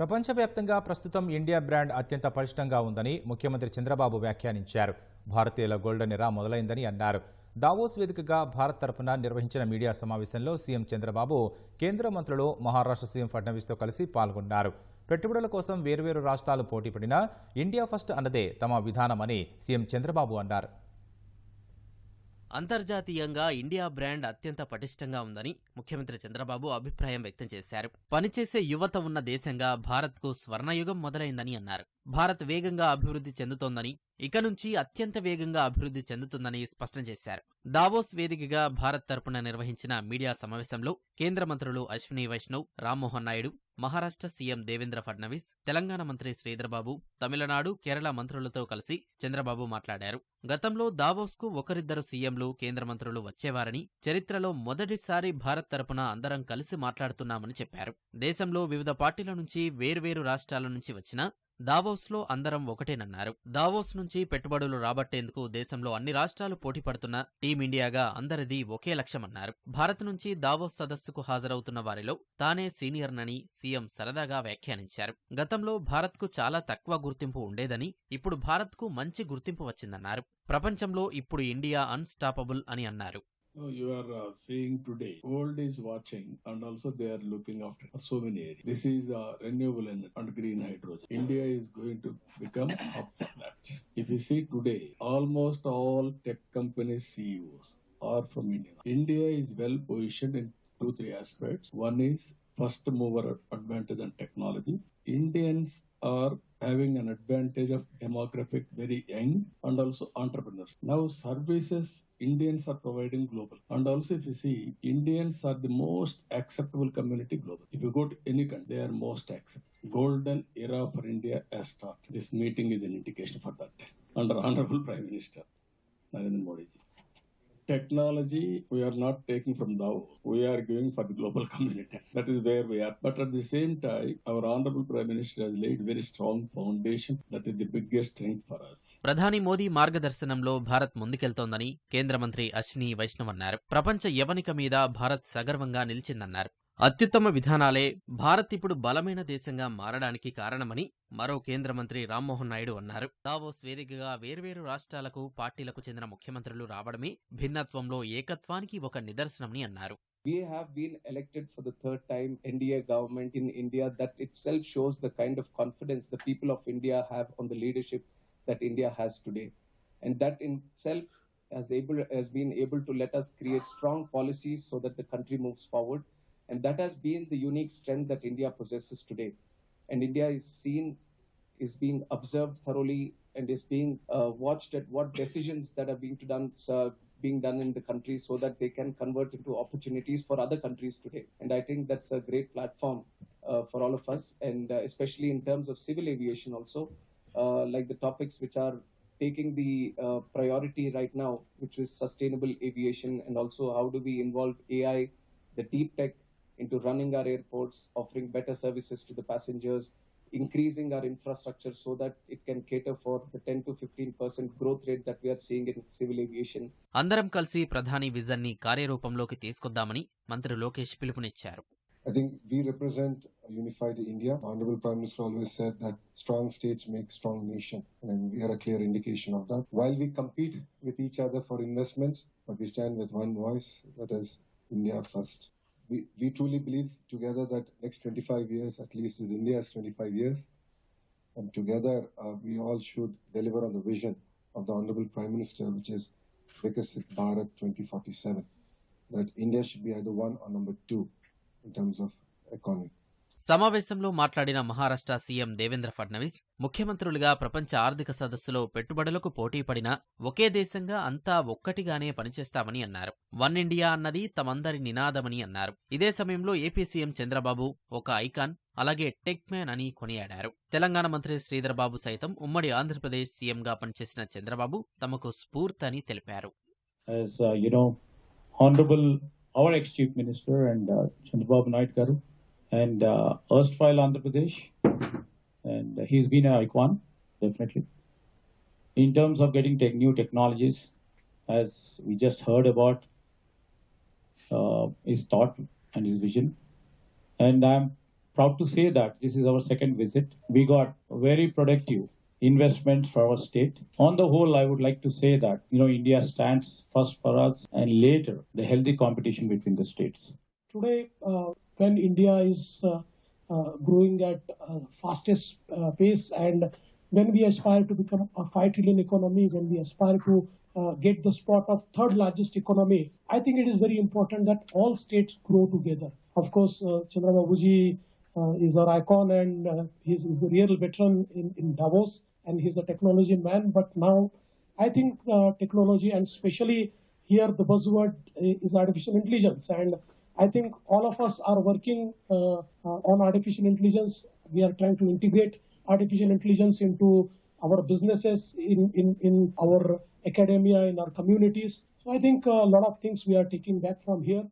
ప్రపంచవ్యాప్తంగా ప్రస్తుతం India brand అత్యంత పరిష్టంగా ఉందని ముఖ్యమంత్రి చంద్రబాబు వ్యాఖ్యానించారు. భారతీయుల గోల్డెన్ ఎరా మొదలైందని అన్నారు. దావోస్ వేదికగా భారత్ తరపున నిర్వహించిన మీడియా సమావేశంలో సీఎం చంద్రబాబు కేంద్ర మంత్రులు మహారాష్ట్ర సీఎం ఫడ్నవీస్తో కలిసి పాల్గొన్నారు. పెట్టుబడుల కోసం వేర్వేరు రాష్ట్రాలు పోటీపడినా ఇండియా ఫస్ట్ అన్నదే తమ విధానమని సీఎం చంద్రబాబు అన్నారు. అంతర్జాతీయంగా ఇండియా బ్రాండ్ అత్యంత పటిష్టంగా ఉందని ముఖ్యమంత్రి చంద్రబాబు అభిప్రాయం వ్యక్తం చేశారు. పనిచేసే యువత ఉన్న దేశంగా భారత్కు స్వర్ణయుగం మొదలైందని అన్నారు. భారత్ వేగంగా అభివృద్ధి చెందుతోందని ఇక నుంచి అత్యంత వేగంగా అభివృద్ధి చెందుతుందని స్పష్టం చేశారు. దావోస్ వేదికగా భారత్ తరపున నిర్వహించిన మీడియా సమావేశంలో కేంద్ర మంత్రులు అశ్విని వైష్ణవ్ రామ్మోహన్ నాయుడు మహారాష్ట్ర సీఎం దేవేంద్ర ఫడ్నవీస్ తెలంగాణ మంత్రి శ్రీధర్బాబు తమిళనాడు కేరళ మంత్రులతో కలిసి చంద్రబాబు మాట్లాడారు. గతంలో దావోస్కు ఒకరిద్దరు సీఎంలు కేంద్ర మంత్రులు వచ్చేవారని చరిత్రలో మొదటిసారి భారత్ తరపున అందరం కలిసి మాట్లాడుతున్నామని చెప్పారు. దేశంలో వివిధ పార్టీల నుంచి వేర్వేరు రాష్ట్రాల నుంచి వచ్చిన దావోస్లో అందరం ఒకటేనన్నారు. దావోస్ నుంచి పెట్టుబడులు రాబట్టేందుకు దేశంలో అన్ని రాష్ట్రాలు పోటీ పడుతున్న టీమిండియాగా అందరిది ఒకే లక్ష్యమన్నారు. భారత్ నుంచి దావోస్ సదస్సుకు హాజరవుతున్న వారిలో తానే సీనియర్నని సీఎం సరదాగా వ్యాఖ్యానించారు. గతంలో భారత్కు చాలా తక్కువ గుర్తింపు ఉండేదని ఇప్పుడు భారత్కు మంచి గుర్తింపు వచ్చిందన్నారు. ప్రపంచంలో ఇప్పుడు ఇండియా అన్స్టాపబుల్ అని అన్నారు. No, you are uh, seeing today, world is watching and also they are looking after so many areas. This is uh, renewable energy and green hydrogen. India is going to become up that. If you see today, almost all tech companies CEOs are from India. India is well positioned in two, three aspects. One is first mover advantage and technology. Indians are having an advantage of demographic very young and also entrepreneurs. Now services Indians are providing global. And also if you see, Indians are the most acceptable community global. If you go to any country, they are most accepted. Golden era for India has started. This meeting is an indication for that. Under Honorable Prime Minister Narendra Modi. Technology we are not taking from Davos. We are giving for the global community. That is where we are. But at the same time, our Honorable Prime Minister has laid very strong foundation. That is the biggest strength for us. ప్రధాని మోదీ మార్గదర్శనంలో భారత్ ముందుకెళ్తోందని కేంద్ర మంత్రి అశ్విని వైష్ణవ్ అన్నారు ప్రపంచ యవనిక మీద భారత్ సగర్వంగా నిలిచిందన్నారు అత్యుత్తమ విధానాలే భారత్ ఇప్పుడు బలమైన దేశంగా మారడానికి కారణమని మరో కేంద్ర మంత్రి రామ్మోహన్ నాయుడు అన్నారు దావోస్ వేదికగా వేర్వేరు రాష్ట్రాలకు పార్టీలకు చెందిన ముఖ్యమంత్రులు రావడమే భిన్నత్వంలో ఏకత్వానికి ఒక నిదర్శనమని అన్నారు we have been elected for the third time NDA government in India. That itself shows the kind of confidence the people of India have on the leadership that India has today, and that in itself has able has been able to let us create strong policies so that the country moves forward, and that has been the unique strength that India possesses today, and India is seen is being observed thoroughly and is being uh, watched at what decisions that are being done uh, being done in the country so that they can convert into opportunities for other countries today. And I think that's a great platform uh, for all of us, and uh, especially in terms of civil aviation, also, uh, like the topics which are taking the uh, priority right now, which is sustainable aviation, and also how do we involve AI, the deep tech, into running our airports, offering better services to the passengers, increasing our infrastructure so that it can cater for the 10 to 15 percent growth rate that we are seeing in civil aviation. అందరం కలిసి ప్రధాని విజన్ని కార్యరూపంలోకి తీసుకొద్దామని మంత్రి లోకేష్ పిలుపునిచ్చారు I think we represent a unified India. Honorable Prime Minister always said that strong states make strong nation, and we are a clear indication of that. While we compete with each other for investments, but we stand with one voice, that is India first. We, we truly believe together that next 25 years at least is India's 25 years, and together uh, we all should deliver on the vision of the Honorable Prime Minister, which is Vikasit Bharat 2047. That India should be either one or number two in terms of economy. సమావేశంలో మాట్లాడిన Maharashtra CM Devendra Fadnavis ముఖ్యమంత్రులుగా ప్రపంచ ఆర్థిక సదస్సులో పెట్టుబడులకు పోటీపడిన ఒకే దేశంగా అంతా ఒక్కటిగానే పనిచేస్తామని అన్నారు. వన్ ఇండియా అన్నది తమందరి నినాదమని అన్నారు. ఇదే సమయంలో ఏపీ సీఎం చంద్రబాబు ఒక ఐకాన్ అలాగే టెక్ మ్యాన్ అని కొనియాడారు. తెలంగాణ మంత్రి శ్రీధర్ బాబు సైతం ఉమ్మడి ఆంధ్రప్రదేశ్ సీఎంగా పనిచేసిన చంద్రబాబు తమకు స్ఫూర్తి అని తెలిపారు. As uh, you know, Honorable our ex Chief Minister and uh, Chandrababu Naidu Garu and uh, erstwhile Andhra Pradesh, and he's been an icon definitely. In terms of getting tech, new technologies, as we just heard about uh, his thought and his vision, and I'm proud to say that this is our second visit. We got very productive investments for our state. On the whole, I would like to say that, you know, India stands first for us and later the healthy competition between the states. today uh, when India is uh, uh, growing at fastest uh, pace and when we aspire to become a 5 trillion economy, when we aspire to uh, get the spot of third largest economy, I think it is very important that all states grow together. Of course, uh, Chandrababuji uh, is our icon and uh, he's, he's a real veteran in, in Davos and he's a technology man. But now I think technology and especially here the buzzword is artificial intelligence and I think all of us are working uh, uh, on artificial intelligence. We are trying to integrate artificial intelligence into our businesses, in, in, in our academia, in our communities. So I think a lot of things we are taking back from here.